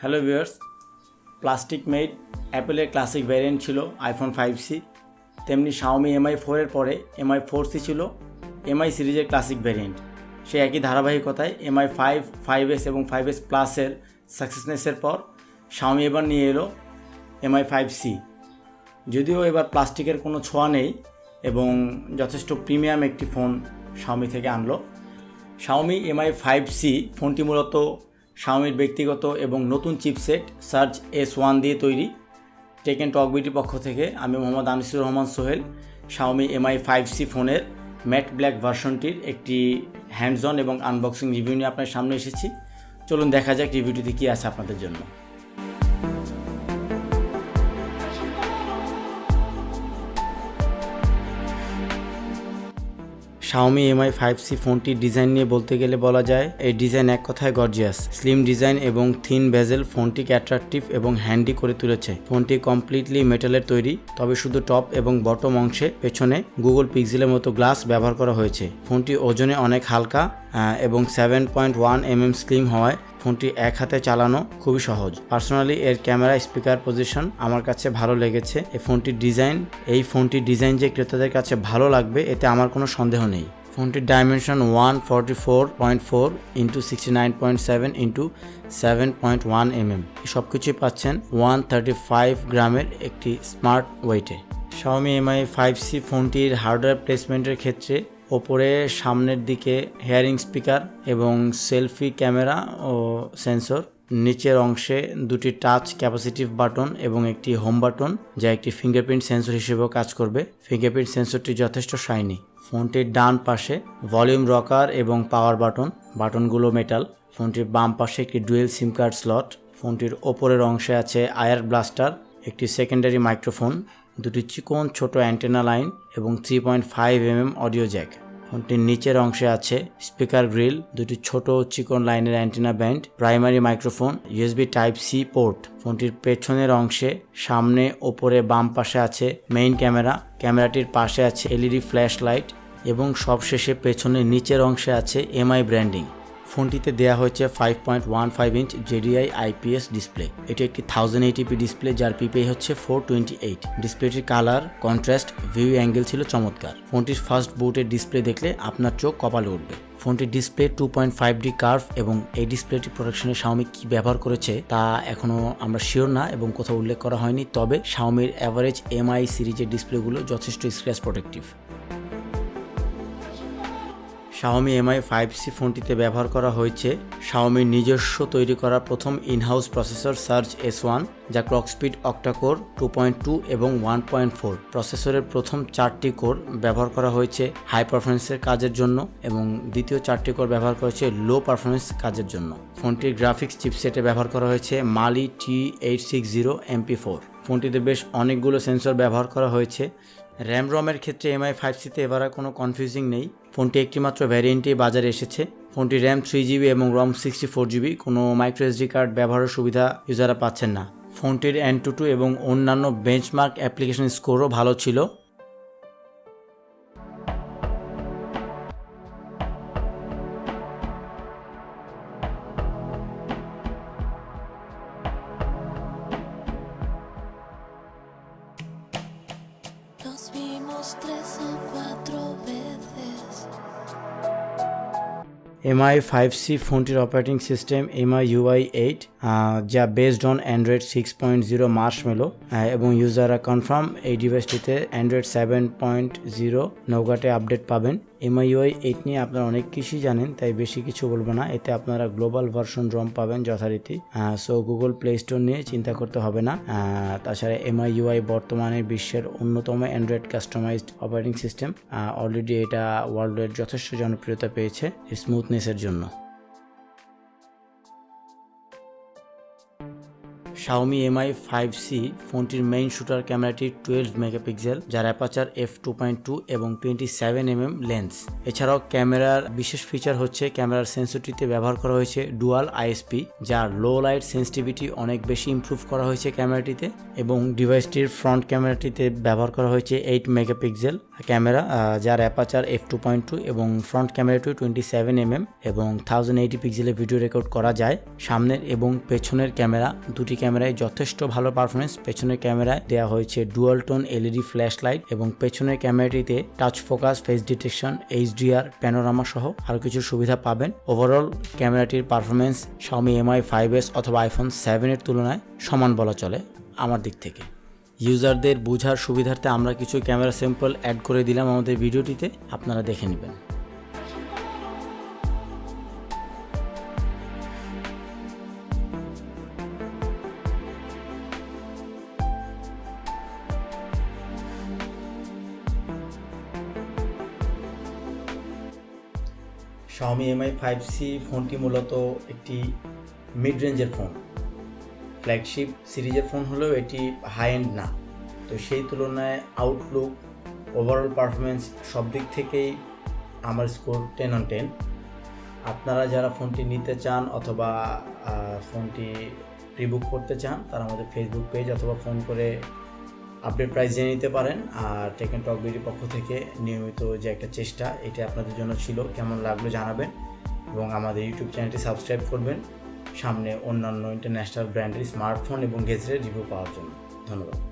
Hello viewers plastic made অ্যাপেলের classic variant ছিল iPhone five C তেমনি শাওমি এমআই ফোরের পরে এমআই ফোর সি ছিল এমআই সিরিজের ক্লাসিক ভ্যারিয়েন্ট সে একই ধারাবাহিকতায় এমআই ফাইভ ফাইভ এস এবং ফাইভ এস প্লাসের সাকসেসনেসের পর শাওমি এবার নিয়ে এলো এমআই ফাইভ সি যদিও এবার প্লাস্টিকের কোনো ছোঁয়া নেই এবং যথেষ্ট প্রিমিয়াম একটি ফোন শাওমি থেকে আনলো। শাওমি এমআই ফাইভ সি ফোনটি মূলত শাওমির ব্যক্তিগত এবং নতুন চিপসেট সার্চ এস ওয়ান দিয়ে তৈরি। টেক টেকেন টকবিটির পক্ষ থেকে আমি Mohammad Anisur Rahman Sohel Xiaomi Mi five C ফোনের ম্যাট ব্ল্যাক ভার্সনটির একটি হ্যান্ডস অন এবং আনবক্সিং রিভিউ নিয়ে আপনার সামনে এসেছি। চলুন দেখা যাক রিভিউটিতে কী আছে আপনাদের জন্য। শাওমি এমআই ফাইভ সি ফোনটির ডিজাইন নিয়ে বলতে গেলে বলা যায়, এই ডিজাইন এক কথায় গর্জিয়াস স্লিম ডিজাইন এবং থিন ভেজেল ফোনটিকে অ্যাট্রাকটিভ এবং হ্যান্ডি করে তুলেছে। ফোনটি কমপ্লিটলি মেটালের তৈরি, তবে শুধু টপ এবং বটম অংশে, পেছনে গুগল পিক্সেলের মতো গ্লাস ব্যবহার করা হয়েছে। ফোনটি ওজনে অনেক হালকা এবং seven point one M M slim হওয়ায় ফোনটি এক হাতে চালানো খুবই সহজ। পার্সোনালি এর ক্যামেরা স্পিকার পজিশন আমার কাছে ভালো লেগেছে। এই ফোনটির ডিজাইন এই ফোনটির ডিজাইন যে ক্রেতাদের কাছে ভালো লাগবে, এতে আমার কোনো সন্দেহ নেই। ফোনটির dimension one forty four point four into sixty nine point seven into seven point one M M সব কিছুই পাচ্ছেন ওয়ান থার্টি ফাইভ গ্রামের একটি স্মার্ট ওয়েটে শাওমি এমআই ফাইভ সি ফোনটির হার্ডওয়্যার প্লেসমেন্টের ক্ষেত্রে ওপরে সামনের দিকে হেয়ারিং স্পিকার এবং সেলফি ক্যামেরা ও সেন্সর নিচের অংশে দুটি টাচ ক্যাপাসিটিভ বাটন এবং একটি হোম বাটন যা একটি ফিঙ্গারপ্রিন্ট সেন্সর হিসেবেও কাজ করবে। ফিঙ্গারপ্রিন্ট সেন্সরটি যথেষ্ট শাইনি ফোনটির ডান পাশে ভলিউম রকার এবং পাওয়ার বাটন বাটনগুলো মেটাল ফোনটির বাম পাশে একটি ডুয়েল সিম কার্ড স্লট ফোনটির ওপরের অংশে আছে আয়ার ব্লাস্টার একটি সেকেন্ডারি মাইক্রোফোন দুটি চিকন ছোট অ্যান্টেনা লাইন এবং three point five mm audio jack. ফোনটির নিচের অংশে আছে স্পিকার গ্রিল, দুটি ছোট চিকন লাইনের antenna band, primary microphone, USB type C port. ফোনটির পেছনের অংশে সামনে ওপরে বাম পাশে আছে মেইন ক্যামেরা, ক্যামেরাটির পাশে আছে এলইডি ফ্ল্যাশ লাইট এবং সবশেষে পেছনের নিচের অংশে আছে এমআই ব্র্যান্ডিং। ফোনটিতে দেওয়া হয়েছে five point one five inch JDI IPS display এটি একটি থাউজেন্ড এইটিপি ডিসপ্লে যার পিপিআই হচ্ছে ফোর টোয়েন্টি এইট ডিসপ্লেটির কালার কন্ট্রাস্ট ভিউ অ্যাঙ্গেল ছিল চমৎকার। ফোনটির ফার্স্ট বুটের ডিসপ্লে দেখলে আপনার চোখ কপালে উঠবে। ফোনটির display two point five D curve এবং এই ডিসপ্লেটি প্রোডাকশনে শাওমি কি ব্যবহার করেছে তা এখনও আমরা শিওর না এবং কোথাও উল্লেখ করা হয়নি। তবে শাওমির অ্যাভারেজ এমআই সিরিজের ডিসপ্লেগুলো যথেষ্ট scratch protective Xiaomi Mi five C ফোনটিতে ব্যবহার করা হয়েছে। শাওমির নিজস্ব তৈরি করা প্রথম in house processor surge S one যা clock speed octa core two point two এবং ওয়ান পয়েন্ট ফোর প্রসেসরের প্রথম চারটি কোর ব্যবহার করা হয়েছে হাই পারফরমেন্সের কাজের জন্য এবং দ্বিতীয় চারটি কোর ব্যবহার করা হয়েছে লো পারফরমেন্স কাজের জন্য। ফোনটির গ্রাফিক্স চিপসেটে ব্যবহার করা হয়েছে Mali T eight six zero MP four ফোনটিতে বেশ অনেকগুলো সেন্সর ব্যবহার করা হয়েছে। র্যাম রমের ক্ষেত্রে এমআই ফাইভ সিতে এবার আর কোনো কনফিউজিং নেই। ফোনটি একটিমাত্র ভ্যারিয়েন্টেই বাজারে এসেছে। ফোনটি র্যাম থ্রি জিবি এবং রম সিক্সটি ফোর জিবি। কোনো মাইক্রো এসডি কার্ড ব্যবহারের সুবিধা ইউজাররা পাচ্ছেন না। ফোনটির এন টু টু এবং অন্যান্য বেঞ্চমার্ক অ্যাপ্লিকেশন স্কোরও ভালো ছিল। Vimos tres o cuatro veces. Mi five C ফোনটির operating system Mi UI eight যা based on Android six point zero Marshmallow এবং ইউজাররা কনফার্ম এই ডিভাইসটিতে অ্যান্ড্রয়েড সেভেন পয়েন্ট জিরো নৌকাটে আপডেট পাবেন। এমআই ইউআই এইট নিয়ে আপনারা অনেক কিছুই জানেন, তাই বেশি কিছু বলব না। এতে আপনারা গ্লোবাল ভার্সন রম পাবেন যথারীতি। সো গুগল প্লে স্টোর নিয়ে চিন্তা করতে হবে না। তাছাড়া এমআইওয়াই বর্তমানে বিশ্বের অন্যতম Android customised operating system already এটা ওয়ার্ল্ডের যথেষ্ট জনপ্রিয়তা পেয়েছে স্মুথনেসের জন্য। শাওমি এমআই ফাইভ সি ফোনটির মেইন শুটার ক্যামেরাটি টুয়েলভ মেগাপিক্সেল যার aperture F two point two এবং twenty seven M M lens এছাড়াও ক্যামেরার বিশেষ ফিচার হচ্ছে ক্যামেরার সেন্সরটিতে ব্যবহার করা হয়েছে ডুয়াল আইএসপি যার লো লাইট সেন্সিটিভিটি অনেক বেশি ইমপ্রুভ করা হয়েছে ক্যামেরাটিতে এবং ডিভাইসটির ফ্রন্ট ক্যামেরাটিতে ব্যবহার করা হয়েছে এইট মেগাপিক্সেল ক্যামেরা যার aperture F two point two এবং ফ্রন্ট ক্যামেরাটি টোয়েন্টি সেভেন এম এম এবং থাউজেন্ড এইটি পিক্সেলের ভিডিও রেকর্ড করা যায়। সামনের এবং পেছনের ক্যামেরা, দুটি ক্যামেরায় যথেষ্ট ভালো পারফরমেন্স পেছনের ক্যামেরায় দেওয়া হয়েছে dual tone LED flash light এবং পেছনের ক্যামেরাটিতে touch focus face detection HDR panorama সহ আরও কিছু সুবিধা পাবেন। Overall ক্যামেরাটির performance Xiaomi Mi five S অথবা আইফোন সেভেনের তুলনায় সমান বলা চলে আমার দিক থেকে। ইউজারদের বোঝার সুবিধার্থে আমরা কিছু ক্যামেরা স্যাম্পল অ্যাড করে দিলাম আমাদের ভিডিওটিতে, আপনারা দেখে নেবেন। Xiaomi এমআই ফাইভ সি ফোনটি মূলত একটি মিড রেঞ্জের ফোন ফ্ল্যাগশিপ সিরিজের ফোন হলেও এটি হাই এন্ড না। তো সেই তুলনায় আউটলুক ওভারঅল পারফরমেন্স সব দিক থেকেই আমার স্কোর টেন অন টেন আপনারা যারা ফোনটি নিতে চান অথবা ফোনটি প্রিবুক করতে চান, তারা আমাদের ফেসবুক পেজ অথবা ফোন করে আপডেট প্রাইস জেনে নিতে পারেন। আর টেকেন টক বিডির পক্ষ থেকে নিয়মিত যে একটা চেষ্টা, এটা আপনাদের জন্য ছিল। কেমন লাগল জানাবেন এবং আমাদের ইউটিউব চ্যানেলটি সাবস্ক্রাইব করবেন। সামনে অন্যান্য ইন্টারন্যাশনাল ব্র্যান্ডের স্মার্টফোন এবং গেজেটের রিভিউ পাওয়ার জন্য। ধন্যবাদ।